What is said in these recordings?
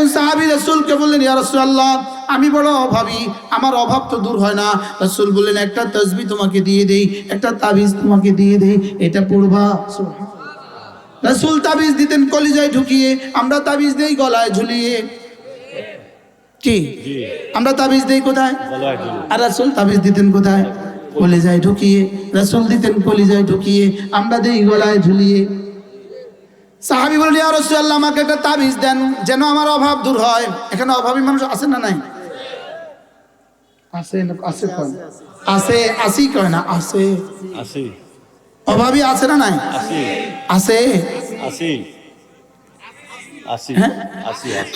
একজন সাহাবি রসুলকে বললেন ইয়া রাসূলুল্লাহ আমি বড় অভাবী আমার অভাব তো দূর হয় না। রসুল বললেন একটা তসবি তোমাকে দিয়ে দেই একটা তাবিজ তোমাকে দিয়ে দেই এটা পড়বা। রসুল তাবিজ দিতেন কলিজায় ঢুকিয়ে আমরা তাবিজ দেই গলায় ঝুলিয়ে। কি? আমরা তাবিজ দেই কোথায়? আর রাসুল তাবিজ দিতেন কোথায়? কলিজায় ঢুকিয়ে রাসুল দিতেন কলিজায় ঢুকিয়ে আমরা দেই গলায় ঝুলিয়ে। সাহাবি বলেন ইয়া রাসূলুল্লাহ আমাকে একটা তাবিজ দেন যেন আমার অভাব দূর হয়। এখানে অভাবী মানুষ আছে না নাই? আছে আছে কয়? আছে আসি কয় না? আছে। আশি অভাবী আছে না নাই? আছে? আশি হ্যাঁ?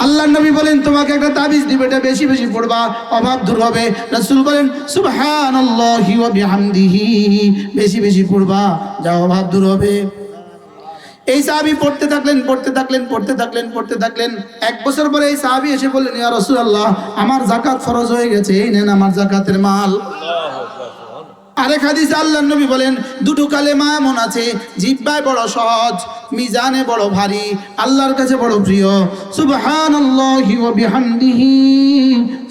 আল্লাহ নবী বলেন তোমাকে একটা তাবিজ দিবে এটা বেশি বেশি পড়বা অভাব দূর হবে। রাসূল বলেন সুবহানাল্লাহি ওয়া বিহামদিহি বেশি বেশি পড়বা যা অভাব দূর হবে। এই সাহাবি পড়তে থাকলেন পড়তে থাকলেন পড়তে থাকলেন পড়তে থাকলেন। এক বছর পরে এই সাহাবি এসে বললেন, ইয়া রাসূলুল্লাহ, আমার জাকাত ফরজ হয়ে গেছে, এই নেন আমার জাকাতের মাল। আরেক হাদিসে আল্লাহ নবী বলেন, দুটো কালেমা এমন আছে, জিব্বায় বড় সহজ, মিজানে বড় ভারী, আল্লাহর কাছে বড় প্রিয়। সুবহানাল্লাহি ওয়া বিহামদিহি,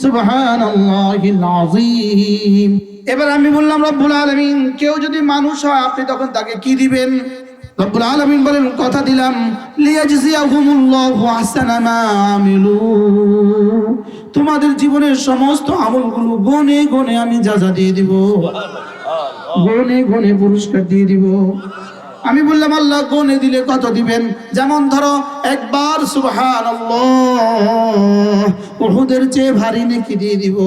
সুবহানাল্লাহিল আযীম। এবার আমি বললাম, রব্বুল আলামিন, কেউ যদি মানুষ হয়, আপনি তখন তাকে কি দিবেন? রব্বুল আলামিন বলেন কথা দিলাম লিয়াজজিয়াহুমুল্লাহু আহসানা মা আমিলু। তোমাদের জীবনের সমস্ত আমলগুলো গনে গনে আমি যা যা দিয়ে দিব। গনে গনে পুরস্কার দিয়ে দিব। আমি বললাম আল্লাহ গনে দিলে কত দিবেন? যেমন ধরো একবার সুবহান ওহুদের চেয়ে ভারী নেকি দিয়ে দিব।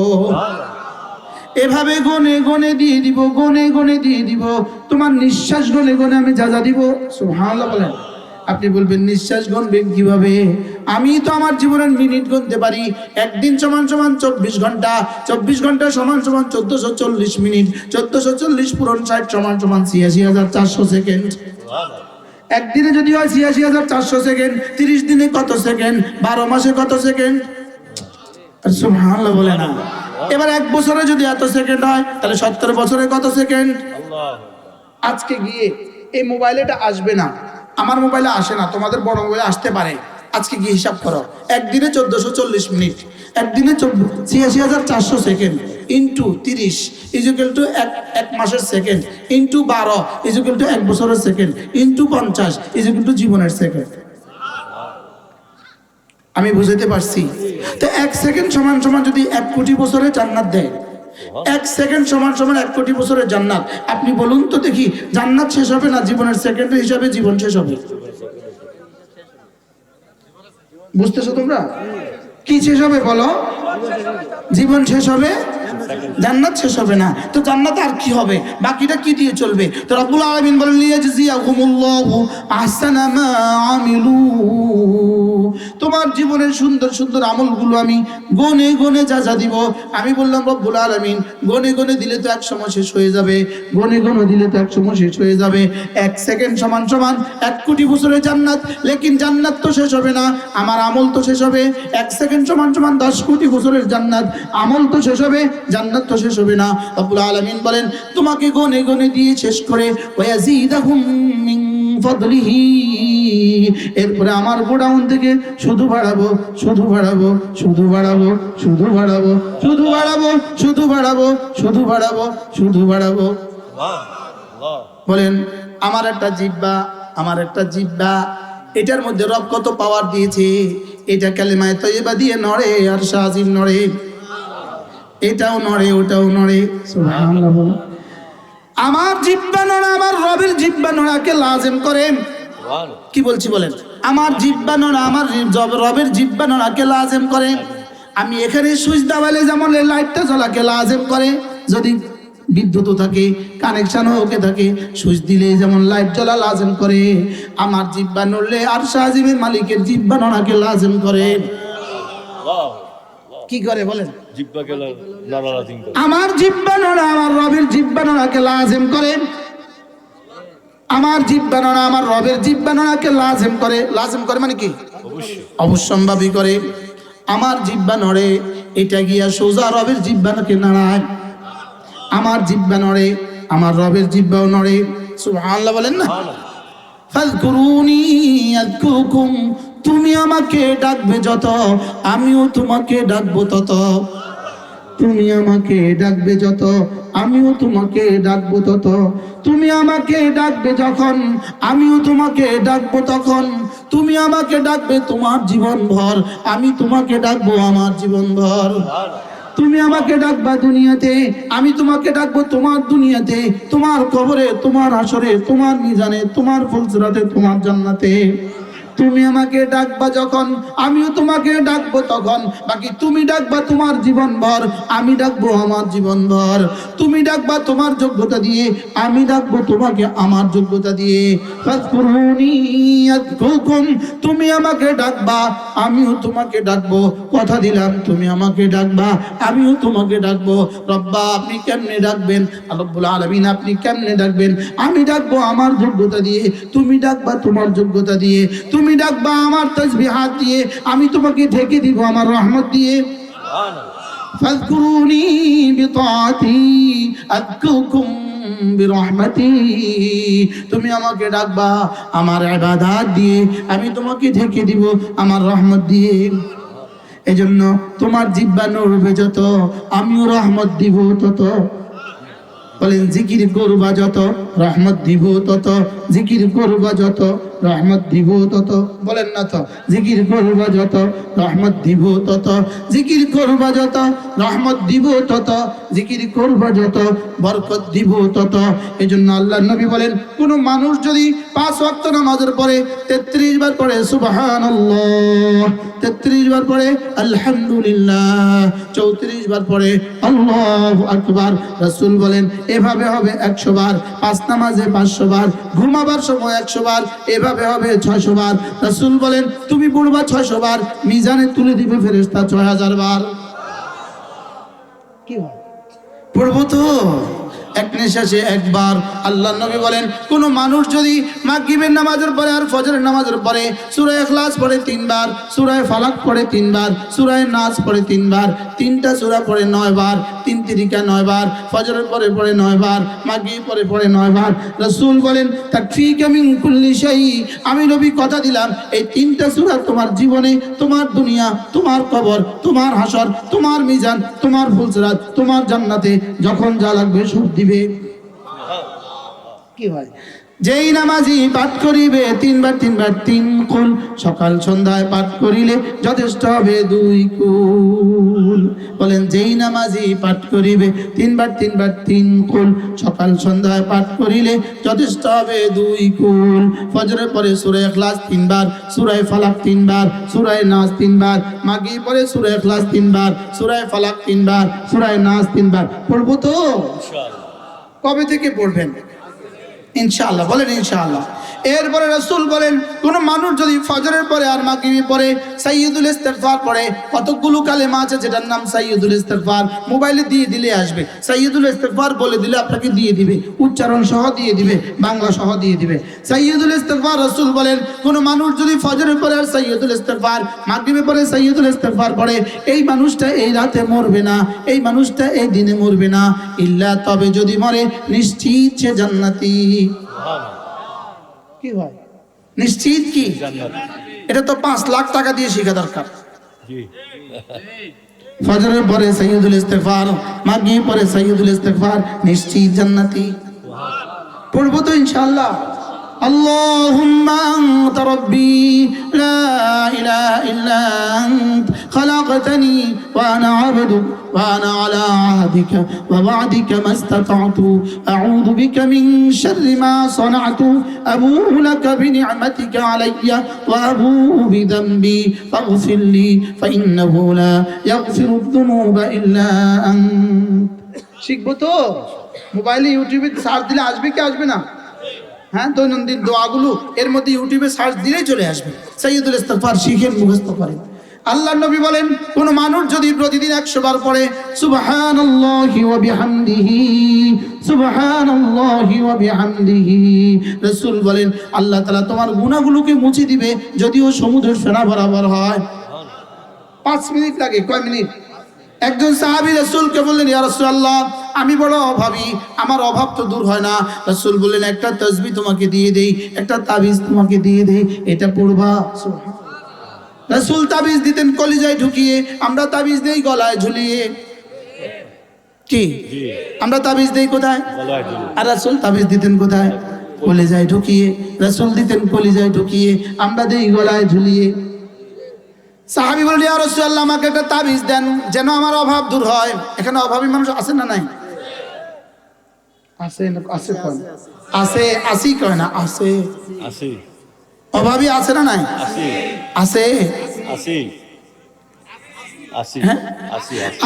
এভাবে গনে গনে দিয়ে দিব, গনে গনে দিয়ে দিব। তোমার নিঃশ্বাস গনে গনে আমি যা যা দিব, সুবহানাল্লাহ বলেন। আপনি বলবেন, নিঃশ্বাস গণবেন কীভাবে? আমি তো আমার জীবনের মিনিট গুনতে পারি। একদিন সমান সমান চব্বিশ ঘণ্টা চব্বিশ ঘণ্টা সমান সমান চোদ্দশো চল্লিশ মিনিট, চোদ্দশো চল্লিশ পূরণ ষাট সমান সমান ছিয়াশি হাজার চারশো সেকেন্ড। একদিনে যদি হয় ছিয়াশি হাজার চারশো সেকেন্ড, তিরিশ দিনে কত সেকেন্ড, বারো মাসে কত সেকেন্ড? আর সুবহানাল্লাহ বলে না। এবার এক বছরে যদি এত সেকেন্ড হয় তাহলে সত্তর বছরে কত সেকেন্ড আজকে গিয়ে এই মোবাইলে এটা আসবে না। আমার মোবাইলে আসে না তোমাদের বড় মোবাইলে আসতে পারে। আজকে গিয়ে হিসাব করো একদিনে চোদ্দশো চল্লিশ মিনিট একদিনে ছিয়াশি হাজার চারশো সেকেন্ড ইন্টু তিরিশ ইজুকেল টু এক এক মাসের সেকেন্ড ইন্টু বারো ইজুকেল টু এক বছরের সেকেন্ড ইন্টু পঞ্চাশ ইজুকেল টু জীবনের সেকেন্ড আমি বুঝাইতে পারছি। তো এক সেকেন্ড সমান সমান যদি এক কোটি বছরে জান্নাত দেয়, এক সেকেন্ড সমান সমান এক কোটি বছরের জান্নাত। আপনি বলুন তো দেখি, জান্নাত শেষ হবে না জীবনের সেকেন্ড হিসাবে জীবন শেষ হবে? বুঝতেছো তোমরা? কি শেষ হবে বলো? জীবন শেষ হবে? জান্নাত শেষ হবে না। তো জান্নাত আর কি হবে? বাকিটা কি দিয়ে চলবে? তো রব্বুল আলামিন বলেন লিয়াজজিয়াহুমুল্লাহু আহসানা মা আমিলু তোমার জীবনের সুন্দর সুন্দর আমলগুলো আমি গনে গনে যা যা দিব। আমি বললাম, রব্বুল আলামিন, গনে গনে দিলে তো এক সময় শেষ হয়ে যাবে, গনে গনে দিলে তো এক সময় শেষ হয়ে যাবে। এক সেকেন্ড সমান সমান, এক কোটি বছরের জান্নাত, লেকিন জান্নাত তো শেষ হবে না, আমার আমল তো শেষ হবে। এক সেকেন্ড সমান সমান দশ কোটি বছরের জান্নাত, আমল তো শেষ হবে, জান্নাত তো শেষ হবে না। রব্বুল আলামিন বলেন, তোমাকে গনে গনে দিয়ে শেষ করে, ওয়াজিদাহুম মিন ফদলিহি। এরপরে আমার গোডাউন থেকে শুধু বাড়াবো শুধু বাড়াবো শুধু বাড়াবো শুধু বাড়াবো শুধু বাড়াবো শুধু বাড়াবো শুধু বাড়াবো শুধু বাড়াবো। বলেন, আমার একটা জিব্বা, আমার একটা জিব্বা, এটার মধ্যে রব কত পাওয়ার দিয়েছে? এটা কালেমায় তৈবা দিয়ে নড়ে আর সাজিম নড়ে। এটাও নড়ে, ওটাও নড়ে। আমার জিব্বা নড়া, আমার রবের জিব্বা নড়াকে লাজেম করে ওয়ান কি বলছি বলেন? আমার জিব্বা নড়া আমার রবের জিব্বা নড়াকে লাজেম করে? আমি এখানে সুইচ দাবালে যেমন লাইটটা জ্বলাকে লাজেম করে? যদি বিদ্যুৎ থাকে কানেকশানও ওকে থাকে সুইচ দিলে যেমন লাইট জ্বলা লাজেম করে। আমার জিব্বা নড়লে আর শাহজিমের মালিকের জিব্বা নড়াকে লাজেম করে। কি করে বলেন? আমার জিব্বা নড়া আমার রবের জিব্বা নড়াকে লাজেম করে। আমার জিব্বা নড়া আমার রবের জিব্বা নড়াকে লাজেম করে লাজেম করে মানে কি? অবশ্যম্ভাবী করে। আমার জিব্বা নড়ে এটা গিয়া সোজা রবের জিব্বাকে নাড়ায়। আমার জিব্বা নড়ে আমার রবের জিব্বাও নড়ে সুবহানাল্লাহ বলেন না? ফাযকুরুনি আযকুরুকুম তুমি আমাকে ডাকবে যত আমিও তোমাকে ডাকবো তত। তুমি আমাকে ডাকবে যত আমিও তোমাকে ডাকবো তত। তুমি আমাকে ডাকবে যখন, আমিও তোমাকে ডাকবো তখন। তুমি আমাকে ডাকবে তোমার জীবন ভর আমি তোমাকে ডাকবো আমার জীবন ভর তুমি আমাকে ডাকবা দুনিয়াতে, আমি তোমাকে ডাকবো তোমার দুনিয়াতে, তোমার কবরে, তোমার আসরে, তোমার মিজানে, তোমার ফুলসরাতে, তোমার জান্নাতে। তুমি আমাকে ডাকবা যখন, আমিও তোমাকে ডাকবো তখন। বাকি তুমি ডাকবা তোমার জীবন ভর আমি ডাকবো আমার জীবন ভর তুমি ডাকবা তোমার যোগ্যতা দিয়ে, আমি ডাকবো তোমাকে আমার যোগ্যতা দিয়ে। তুমি আমাকে ডাকবা, আমিও তোমাকে ডাকবো। কথা দিলাম, তুমি আমাকে ডাকবা, আমিও তোমাকে ডাকবো। রব্বা, আপনি কেমনে ডাকবেন? আল্লাহুল আলামিন, আপনি কেমনে ডাকবেন? আমি ডাকবো আমার যোগ্যতা দিয়ে, তুমি ডাকবা তোমার যোগ্যতা দিয়ে। তুমি ডাকবা আমার তসবিহাত দিয়ে, আমি তোমাকে ঢেকে দিব আমার রহমত দিয়ে। ফাযকুরুনি বিতাআতি আযকুরকুম বিরহমাতি। তুমি আমাকে ডাকবা আমার ইবাদত দিয়ে, আমি তোমাকে ঢেকে দিব আমার রহমত দিয়ে। এজন্য তোমার জিব্বা নড়বে যত, আমিও রহমত দিব তত। বলেন, জিকির করবা যত। রহমত দিব তত, জিকির করবা যত, রহমত দিব তত, বলেন না তো, জিকির করবা যত, রহমত দিব তত, জিকির করবা যত, রহমত দিব তত, জিকির করবা যত, বরকত দিব তত। এই জন্য আল্লাহ নবী বলেন, কোন মানুষ যদি পাঁচ ওয়াক্ত নামাজের পরে তেত্রিশ বার পড়ে সুবাহান তেত্রিশ বার পড়ে, আলহামদুলিল্লাহ, চৌত্রিশ বার পড়ে, আল্লাহ আকবার, রসুল বলেন, এভাবে হবে একশো বার, পাঁচ নামাজে পাঁচশো বার ঘুমাবার সময় একশো বার এভাবে হবে ছয়শো বার। রাসুল বলেন তুমি পড়বা ছয়শো বার মিজানে তুলে দিবে ফেরেস্তা ছয় হাজার বার। কি পড়ব তো। এক নিঃশ্বাসে একবার আল্লাহ নবী বলেন, কোন মানুষ যদি মাগরিবের নামাজের পরে আর ফজরের নামাজের পরে সূরা ইখলাস পড়ে তিনবার, সূরা ফালাক পড়ে তিনবার, সূরা নাস পড়ে তিনবার, তিনটা সূরা পড়ে নয় বার তিন তিরিকা নয় বার ফজরের পরে পড়ে নয় বার মাগরিব পরে পড়ে নয় বার রাসূল বলেন, তাকফিকা মিন কুল্লি শাই, আমি নবী কথা দিলাম, এই তিনটা সূরা তোমার জীবনে, তোমার দুনিয়া, তোমার কবর, তোমার হাসর, তোমার মিজান, তোমার ফুলসরাত, তোমার জান্নাতে, যখন যা লাগবে সব দিবে কি হয়? যেই নামাজি পাঠ করিবে, তিনবার তিনবার তিন কুল। সকাল সন্ধ্যায় পাঠ করিলে যথেষ্ট হবে দুই কুল। বলেন, যেই নামাজি পাঠ করিবে, তিনবার তিনবার তিন কুল। সকাল সন্ধ্যায় পাঠ করিলে যথেষ্ট হবে দুই কুল। ফজরের পরে সুরে ক্লাস তিনবার, সুরায় ফালাক তিনবার, সুরায় নাচ তিনবার মাগি পরে সুরায় ক্লাস তিনবার, সুরায় ফালাক তিনবার, সুরায় নাচ তিনবার। পড়ব তো? কবে থেকে পড়বেন? ইনশাআল্লাহ, বলেন ইনশাআল্লাহ। এরপরে রসুল বলেন, কোন মানুষ যদি ফজরের পরে আর মাগরিবি পরে সাইয়্যিদুল ইস্তেগফার পড়ে, কতগুলো কালেমা আছে যেটার নাম সাইয়্যিদুল ইস্তেগফার? মোবাইলে দিয়ে দিলে আসবে। সাইয়্যিদুল ইস্তেগফার বলে দিলে আপনাকে দিয়ে দিবে, উচ্চারণ সহ দিয়ে দিবে, বাংলা সহ দিয়ে দিবে। সাইয়্যিদুল ইস্তেগফার, রসুল বলেন, কোন মানুষ যদি ফজরের পরে আর সাইয়্যিদুল ইস্তেগফার মাগরিবি পরে সাইয়্যিদুল ইস্তেগফার পড়ে, এই মানুষটা এই রাতে মরবে না, এই মানুষটা এই দিনে মরবে না। ইল্লা তবে যদি মরে, নিশ্চিত সে জান্নাতি। কি হয় নিশ্চিত কি? এটা তো পাঁচ লাখ টাকা দিয়ে শেখা দরকার। ফজরের পরে সৈয়দুল ইস্তেফার মাগি পরে সৈয়দুল ইস্তেফার নিশ্চিত জান্নাতি। পড়ব তো ইনশাআল্লাহ। اللهم أنت ربي لا إله إلا أنت خلقتني وأنا عبدك وأنا على عهدك ووعدك ما استطعت أعوذ بك من شر ما صنعت أبوء لك بنعمتك علي وأبوء بذنبي فاغفر لي فإنه لا يغفر الذنوب إلا أنت শিখবো তো মোবাইলে ইউটিউবে সার্চ দিলে আসবে কি আসবে না হ্যাঁ দৈনন্দিন দোয়াগুলো এর মধ্যে ইউটিউবে সার্চ দিলেই চলে আসবে। সৈয়দুল ইস্তফার শিখেন, মুখস্থ করেন। আল্লাহ নবী বলেন, কোন মানুষ যদি প্রতিদিন একশো বার পড়ে, সুবহানাল্লাহি ওয়া বিহামদিহি, সুবহানাল্লাহি ওয়া বলেন, আল্লাহ তাআলা তোমার গুনাহগুলোকে মুছে দিবে, যদিও সমুদ্রের ফেনা বরাবর হয়। পাঁচ মিনিট লাগে, কয় মিনিট? একজন সাহাবি রসুলকে বললেন ইয়া রাসূলুল্লাহ আমি বড় অভাবী আমার অভাব তো দূর হয় না। রসুল বললেন একটা তসবি তোমাকে দিয়ে দেই একটা তাবিজ তোমাকে দিয়ে দেই এটা পড়বা। রাসূল তাবিজ দিতেন কলিজায় ঢুকিয়ে আমরা তাবিজ দেই গলায় ঝুলিয়ে। কি? আমরা তাবিজ দেই কোথায়? আর রাসূল তাবিজ দিতেন কোথায়? কলিজায় ঢুকিয়ে রাসূল দিতেন কলিজায় ঢুকিয়ে আমরা দেই গলায় ঝুলিয়ে। সাহাবি বললেন ইয়া রাসূলুল্লাহ আমাকে একটা তাবিজ দেন যেন আমার অভাব দূর হয়। এখানে অভাবী মানুষ আছে না নাই? আছে আছে কয় না? আছে আসি কয় না? আছে। আসি। অভাবী আছে না নাই? আছে। আসি। হ্যাঁ?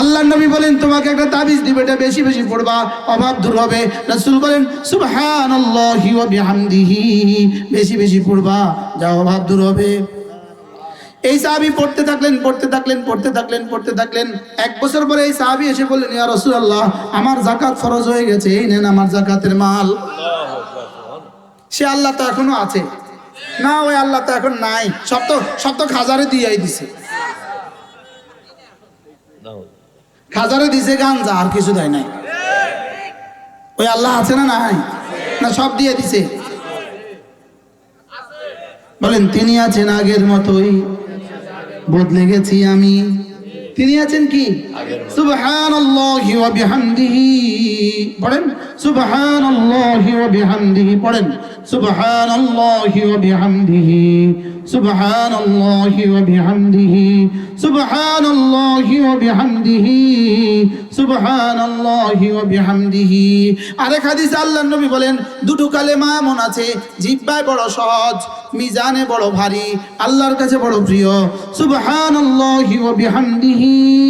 আল্লাহ নবী বলেন তোমাকে একটা তাবিজ দিবে এটা বেশি বেশি পড়বা অভাব দূর হবে। রাসূল বলেন সুবহানাল্লাহি ওয়া বিহামদিহি বেশি বেশি পড়বা যা অভাব দূর হবে। এই সাহাবি পড়তে থাকলেন পড়তে থাকলেন পড়তে থাকলেন পড়তে থাকলেন। এক বছর পরে এই সাহাবি এসে বললেন, ইয়া রাসূলুল্লাহ, আমার জাকাত ফরজ হয়ে গেছে, এই নেন আমার জাকাতের মাল। সে আল্লাহ তো এখনও আছে। না, ওই আল্লাহ তো এখন নাই। সব তো সব তো খাজারে দিয়েই দিছে। খাজারে দিছে গাঞ্জা, আর কিছু দেয় নাই। ওই আল্লাহ আছে না নাই? না, সব দিয়ে দিছে। বলেন, তিনি আছেন আগের মতোই। বদলে গেছি আমি। তিনি আছেন কি? সুবহানাল্লাহি ওয়া বিহামদিহি। পড়েন? সুবহানাল্লাহি ওয়া বিহামদিহি পড়েন। সুবহানাল্লাহি ওয়া বিহামদিহি। সুবহানাল্লাহি ওয়া বিহামদিহি। সুবহানাল্লাহি ওয়া বিহামদিহি। সুবহানাল্লাহি ওয়া বিহামদিহি। আরেক হাদিসে আল্লাহর নবী বলেন, দুটো কালেমা এমন আছে জিহ্বায় বড় সহজ, মিজানে বড় ভারী, আল্লাহর কাছে বড় প্রিয়। সুবহানাল্লাহি ওয়া বিহামদিহি।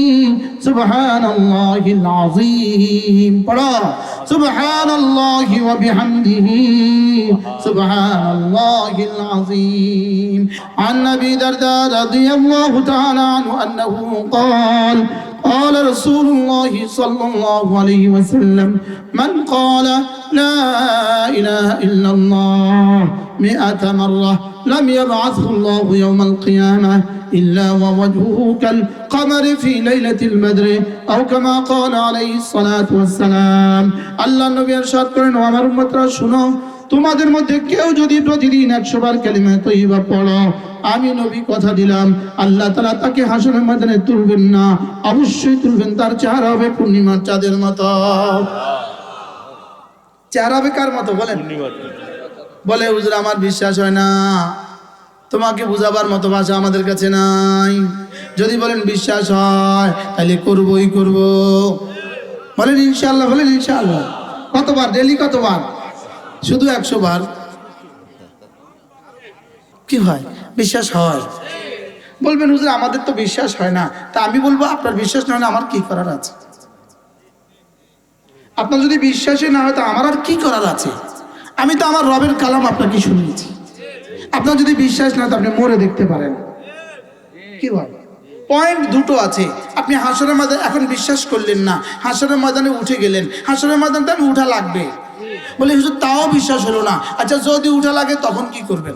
سبحان الله العظيم. سبحان الله وبحمده. سبحان الله العظيم. عن أبي درداء رضي الله تعالى عنه أنه قال قال رسول الله صلى الله عليه وسلم من قال لا إله إلا الله مئة مرة لم يبعثه الله يوم القيامة إلا ووجهه كالقمر في ليلة البدر أو كما قال عليه الصلاة والسلام الله النبي أرشاد করেন ও আমার উম্মতরা শুনো তোমাদের মধ্যে কেউ যদি প্রতিদিন একশো বার কালিমা তৈবা পড়ো আমি নবী কথা দিলাম আল্লাহ তালা তাকে হাসনের ময়দানে তুলবেন না অবশ্যই তুলবেন তার চেহারা হবে পূর্ণিমার চাঁদের মতো চেহারা হবে কার মতো বলেন পূর্ণিমার বলে হুজুর আমার বিশ্বাস হয় না তোমাকে বুঝাবার মতো ভাষা আমাদের কাছে নাই। যদি বলেন বিশ্বাস হয়, তাহলে করবই করব। বলেন ইনশাল্লাহ বলেন ইনশাল্লাহ কতবার ডেলি কতবার? শুধু একশো বার। কি হয়? বিশ্বাস হয়। বলবেন, হুজুর, আমাদের তো বিশ্বাস হয় না। তা আমি বলব, আপনার বিশ্বাস না হলে আমার কি করার আছে? আপনার যদি বিশ্বাসই না হয়, তা আমার আর কি করার আছে? আমি তো আমার রবের কালাম আপনাকে শুনিয়েছি। আপনার যদি বিশ্বাস না তো আপনি মরে দেখতে পারেন। কি বল? পয়েন্ট দুটো আছে। আপনি হাসরের ময়দানে এখন বিশ্বাস করলেন না। হাসরের ময়দানে উঠে গেলেন। হাসরের ময়দানে তো আমি উঠা লাগবে। বলে হুজুর তাও বিশ্বাস হলো না। আচ্ছা যদি উঠা লাগে তখন কি করবেন?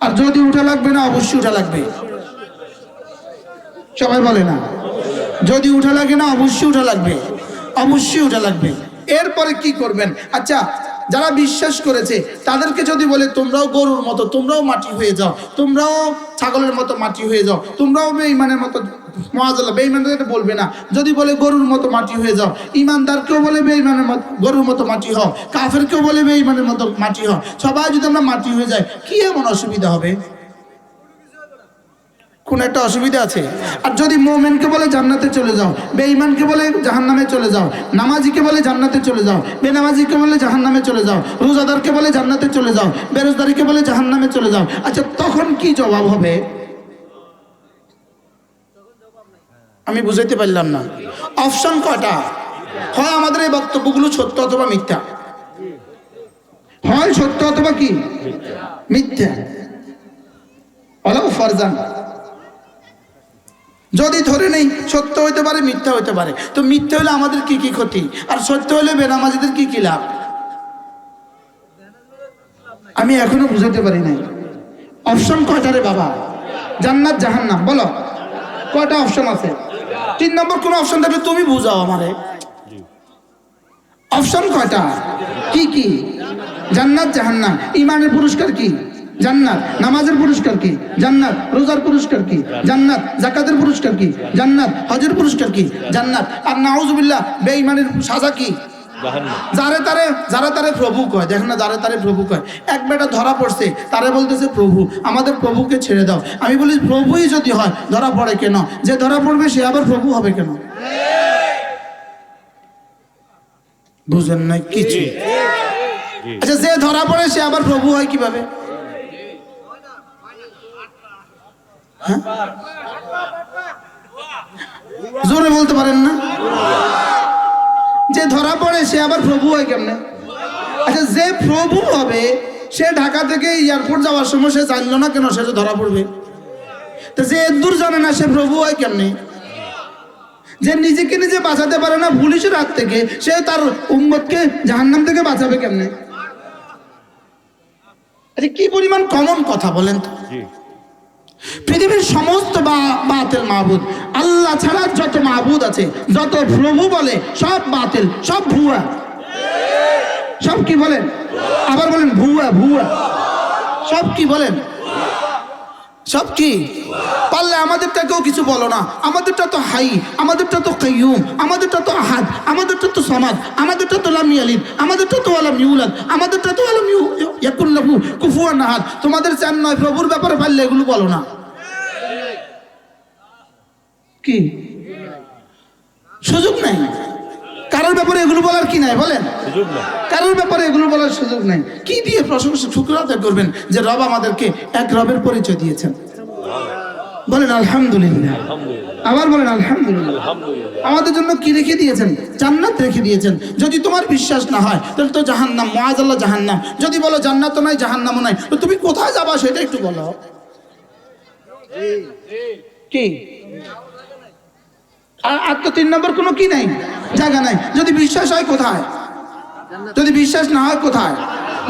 আর যদি উঠা লাগবে না অবশ্যই উঠা লাগবে। সবাই বলে না। যদি উঠা লাগে না অবশ্যই উঠা লাগবে। অবশ্যই উঠা লাগবে। এরপরে কি করবেন? আচ্ছা যারা বিশ্বাস করেছে, তাদেরকে যদি বলে, তোমরাও গরুর মতো, তোমরাও মাটি হয়ে যাও, তোমরাও ছাগলের মতো মাটি হয়ে যাও, তোমরাও বেঈমানের মতো, মহাজাল্লাহ, বেঈমানদের বলবে না। যদি বলে, গরুর মতো মাটি হয়ে যাও ইমানদারকেও বলে, বেঈমানের মতো, গরুর মতো মাটি হও। কাফেরকেও বলে, বেঈমানের মতো মাটি হও। সবাই যদি আমরা মাটি হয়ে যায় কি এমন অসুবিধা হবে? কোন একটা অসুবিধা আছে? আর যদি মোমেনকে বলে জান্নাতে চলে যাও, বেঈমানকে বলে জাহান্নামে চলে যাও, নামাজিকে বলে জান্নাতে চলে যাও, বেনামাজিকে বলে জাহান্নামে চলে যাও, রোজাদারকে বলে জান্নাতে চলে যাও বেরোজদারিকে বলে জাহান্নামে চলে যাও আচ্ছা তখন কি জবাব হবে? আমি বুঝাইতে পারলাম না। অপশন কয়টা? হয় আমাদের এই বক্তব্যগুলো সত্য অথবা মিথ্যা? হয় সত্য অথবা কি? মিথ্যা। ফারজান। যদি ধরে নেই, সত্য হইতে পারে, মিথ্যা হইতে পারে। তো মিথ্যা হলে আমাদের কি কি ক্ষতি? আর সত্য হলে বেনামাজিদের কি কি লাভ? আমি এখনও বুঝাতে পারি নাই। অপশন কয়টা রে বাবা? জান্নাত, জাহান্নাম। বলো, কয়টা অপশন আছে? তিন নম্বর কোন অপশন থাকলে তুমি বুঝাও আমারে। অপশন কয়টা? কি কি? জান্নাত, জাহান্নাম। ইমানের পুরস্কার কি? জান্নাত। নামাজের পুরস্কার কি? জান্নাত। রোজার পুরস্কার কি? জান্নাত। জাকাতের পুরস্কার কি? জান্নাত। হজের পুরস্কার কি? জান্নাত। আর নাউজুবিল্লাহ বেঈমানের সাজা কি? যারে তারে যারা তারে প্রভু কয়। দেখেন না যারে তারে প্রভু কয়। এক বেটা ধরা পড়ছে তারে বলতেছে প্রভু আমাদের প্রভুকে ছেড়ে দাও। আমি বলি প্রভুই যদি হয় ধরা পড়ে কেন? যে ধরা পড়বে সে আবার প্রভু হবে কেন? বুঝেন না কিছু? আচ্ছা যে ধরা পড়ে সে আবার প্রভু হয় কীভাবে হ্যাঁ? জোরে বলতে পারেন না? যে ধরা পড়ে, সে আবার প্রভু হয় কেমনে? আচ্ছা যে প্রভু হবে, সে ঢাকা থেকে এয়ারপোর্ট যাওয়ার সময় সে জানলো না কেন সে যে ধরা পড়বে? তো যে দূর জানে না সে প্রভু হয় কেমনে? যে নিজেকে নিজে বাঁচাতে পারে না পুলিশের হাত থেকে, সে তার উম্মতকে জাহান্নাম থেকে বাঁচাবে কেমনে? আচ্ছা কি পরিমাণ কমন কথা বলেন তো? পৃথিবীর সমস্ত বাতিল মাহবুদ, আল্লাহ ছাড়া যত মাহবুদ আছে, যত প্রভু বলে, সব বাতিল, সব ভুয়া। সব কি বলেন? আবার বলেন, ভুয়া ভুয়া। সব কি বলেন? সব কি? পারলে আমাদেরটাকেও কিছু বলো না। আমাদেরটা তো হাই, আমাদেরটা তো কাইয়ুম, আমাদেরটা তো আহাদ, আমাদেরটা তো সমাজ আমাদেরটা তো লাম ইয়ালিদ, আমাদেরটা তো আলাম ইউলাদ, আমাদেরটা তো আলাম ইয়াকুল্লাহু কুফুয়ান আহাদ। তোমাদের চান নয় প্রভুর ব্যাপারে পারলে এগুলো বলো না। কি? সুযোগ নাই। কারোর ব্যাপারে এগুলো বলার কি নাই? বলেন। কারোর ব্যাপারে এগুলো বলার সুযোগ নাই। কি দিয়ে প্রশংসা শুক্রতা করবেন যে রব আমাদেরকে এক রবের পরিচয় দিয়েছেন। বলেন আলহামদুলিল্লাহ। আবার বলেন আলহামদুলিল্লাহ। আমাদের জন্য কি রেখে দিয়েছেন? জান্নাত রেখে দিয়েছেন। যদি তোমার বিশ্বাস না হয় তাহলে তো জাহান্নাম মহাজ আল্লাহ জাহান্নাম। যদি বলো জান্নাতও নাই জাহান্নামও নাই তো তুমি কোথায় যাবা সেটা একটু বলো। কি? আর আর তো তিন নম্বর কোনো কি নাই? জায়গা নাই। যদি বিশ্বাস হয় কোথায়? যদি বিশ্বাস না হয় কোথায়?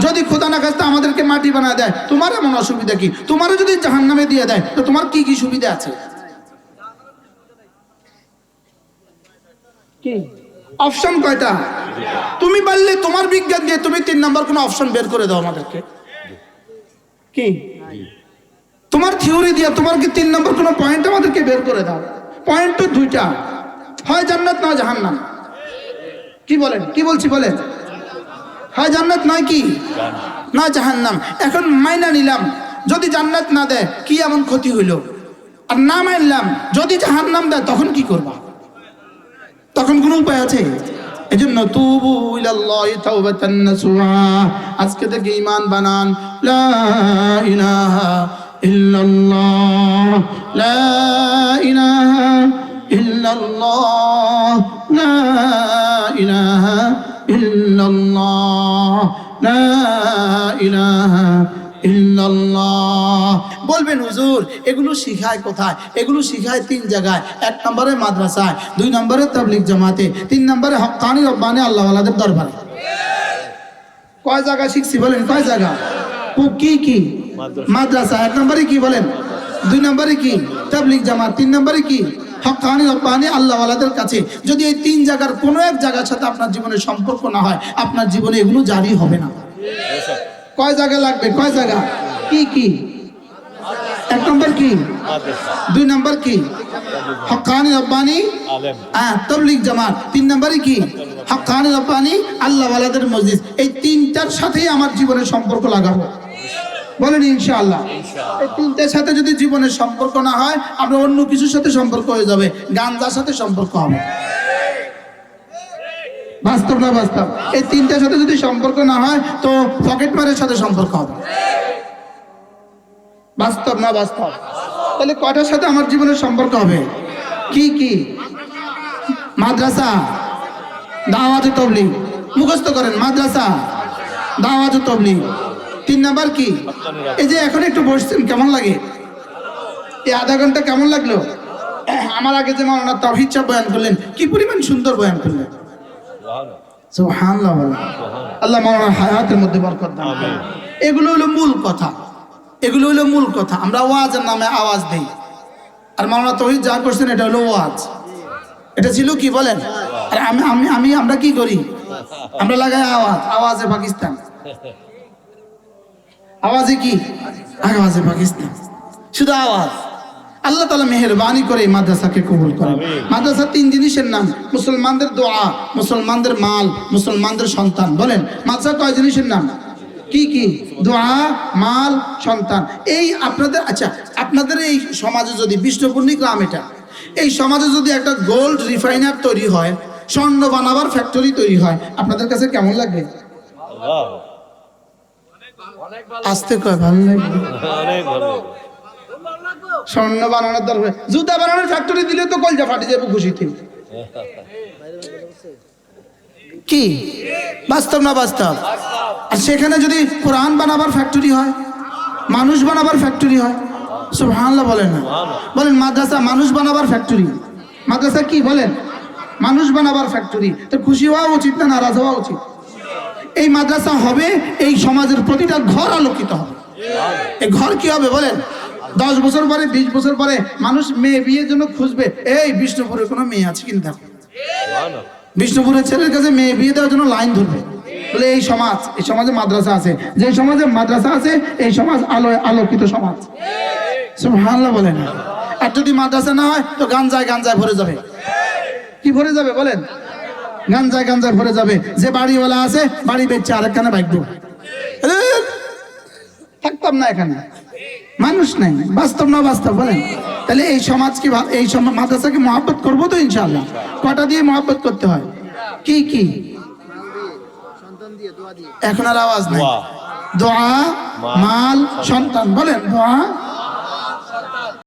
যদি খোদা না কাজটা আমাদেরকে মাটি বানায় দেয়, তোমার এমন অসুবিধা কি? তোমারও যদি জাহান নামে দিয়ে দেয়, তো তোমার কি কি সুবিধা আছে? অপশন কয়টা? তুমি পারলে তোমার বিজ্ঞান দিয়ে তুমি তিন নম্বর কোনো অপশন বের করে দাও আমাদেরকে। কি? তোমার থিওরি দিয়ে তোমার কি তিন নম্বর কোনো পয়েন্ট আমাদেরকে বের করে দাও। পয়েন্ট তো দুইটা। হয় জান্নাত না জাহান্নাম। কি বলেন? কি বলছি বলেন? হয় জান্নাত, নয় কি? না জাহান্নাম। এখন মাইনা নিলাম, যদি জান্নাত না দেয়, কি এমন ক্ষতি হইল? আর না মানলাম, যদি জাহান্নাম দেয়, তখন কি করবা? তখন কোনো উপায় আছে? এই জন্য তুবু ইলাল্লাহি আজকে থেকে ঈমান বানান। ইলাহা ইল্লাল্লাহ। লা ইলাহা ইল্লাল্লাহ, লা ইলাহা ইল্লাল্লাহ, লা ইলাহা ইল্লাল্লাহ। বলবেন, হুজুর, এগুলো শিখায় কোথায়? এগুলো শিখায় তিন জায়গায়। এক নম্বরে মাদ্রাসায়, দুই নম্বরে তাবলিগ জামাতে, তিন নম্বরে হকানি রব্বানি আল্লাহ আল্লাহদের দরবারে। কয় জায়গা শিখছি বলেন, কয় জায়গা? কি কি? মাদ্রাসা। এক নম্বরে কি বলেন? দুই নম্বরে কি? তাবলিগ জামাত। তিন নম্বরে কি? হকানি রব্বানি আল্লাহ আল্লাহদের কাছে। যদি এই তিন জায়গার কোনো এক জায়গার সাথে আপনার জীবনে সম্পর্ক না হয় আপনার জীবনে এগুলো জারি হবে না। কয় জায়গা লাগবে? কয় জায়গা? কি কি? এক নম্বর কি? দুই নম্বর কি? হকানি রব্বানি হ্যাঁ তবলিগ জামাত। তিন নম্বরে কি? হকানি রব্বানি আল্লাহ ওয়ালাদের মসজিদ। এই তিনটার সাথেই আমার জীবনের সম্পর্ক লাগাবো। বলেন ইনশাআল্লাহ। এই তিনটার সাথে যদি জীবনের সম্পর্ক না হয় আপনার অন্য কিছুর সাথে সম্পর্ক হয়ে যাবে। গাঞ্জার সাথে সম্পর্ক হবে। বাস্তব না বাস্তব? এই তিনটার সাথে যদি সম্পর্ক না হয় তো পকেট মারের সাথে সম্পর্ক হবে। বাস্তব না বাস্তব? তাহলে কটার সাথে আমার জীবনের সম্পর্ক হবে? কি কি? মাদ্রাসা। দাওয়াতে তবলিগ। মুখস্থ করেন মাদ্রাসা। দাওয়াতে তবলিগ। তিন নাম্বার কি? এই যে এখন একটু বসছেন কেমন লাগে? এই আধা ঘণ্টা কেমন লাগল? আমার আগে যে মাওলানা তাহিদ সাহেব বয়ান করলেন কি পরিমাণ সুন্দর বয়ান করলেন। আল্লাহ মাওলানা হায়াতের মধ্যে বরকত দান। এগুলো হলো মূল কথা। এগুলো হলো মূল কথা। আমরা ওয়াজের নামে আওয়াজ দেই। আর মাওলানা তহিদ যা করছেন এটা হলো ওয়াজ। এটা ছিল কি বলেন? আর আমি আমি আমি আমরা কি করি? আমরা লাগাই আওয়াজ। আওয়াজে পাকিস্তান। আওয়াজে কি? আওয়াজে পাকিস্তান। শুধু আওয়াজ। আল্লাহ তালা মেহরবানি করে এই মাদ্রাসাকে কবুল করে মাদ্রাসা তিন জিনিসের নাম। মুসলমানদের দোয়া মুসলমানদের মাল মুসলমানদের সন্তান। বলেন মাদ্রাসা কয় জিনিসের নাম? কি কি? দোয়া মাল সন্তান। এই আপনাদের আচ্ছা আপনাদের এই সমাজে যদি বিষ্ণুপূর্ণি গ্রাম এটা এই সমাজে যদি একটা গোল্ড রিফাইনার তৈরি হয় স্বর্ণ বানাবার ফ্যাক্টরি তৈরি হয় আপনাদের কাছে কেমন লাগবে? আসতে কয় ভালো স্বর্ণ বানানোর দরকার জুতা বানানোর ফ্যাক্টরি দিলে তো কলজা ফাটি যাবে খুশিতে। কি? বাস্তব না বাস্তব? আর সেখানে যদি কোরআন বানাবার ফ্যাক্টরি হয়, মানুষ বানাবার ফ্যাক্টরি হয়, সুবহানাল্লাহ বলেন না। বলেন, মাদ্রাসা মানুষ বানাবার ফ্যাক্টরি মাদ্রাসা কি? বলেন, মানুষ বানাবার ফ্যাক্টরি তো খুশি হওয়া উচিত না নারাজ হওয়া উচিত? এই মাদ্রাসা হবে, এই সমাজের প্রতিটা ঘর আলোকিত হবে। এই ঘর কি হবে বলেন? দশ বছর পরে, বিশ বছর পরে মানুষ মেয়ে বিয়ের জন্য খুঁজবে। এই বিষ্ণুপুরে কোনো মেয়ে আছে কিন্তু দেখো। বিষ্ণুপুরের ছেলের কাছে মেয়ে বিয়ে দেওয়ার জন্য লাইন ধরবে। বলে এই সমাজ, এই সমাজে মাদ্রাসা আছে। যে সমাজে মাদ্রাসা আছে, এই সমাজ আলো আলোকিত সমাজ। সুবহানাল্লাহ বলেন আর যদি মাদ্রাসা না হয়, তো গাঞ্জায় গাঞ্জায় ভরে যাবে। কি ভরে যাবে বলেন? গাঞ্জায় গাঞ্জায় ভরে যাবে। যে বাড়িওয়ালা আছে বাড়ি বেচছে আরেকখানে বাইক থাকতাম না এখানে। মানুষ নাই বাস্তব না বাস্তব বলেন। তাহলে এই সমাজ কি এই মাদ্রাসাকে মহাব্বত করব তো ইনশাল্লাহ কটা দিয়ে মহাব্বত করতে হয়? কি কি? এখন আর আওয়াজ নাই। দোয়া মাল সন্তান বলেন দোয়া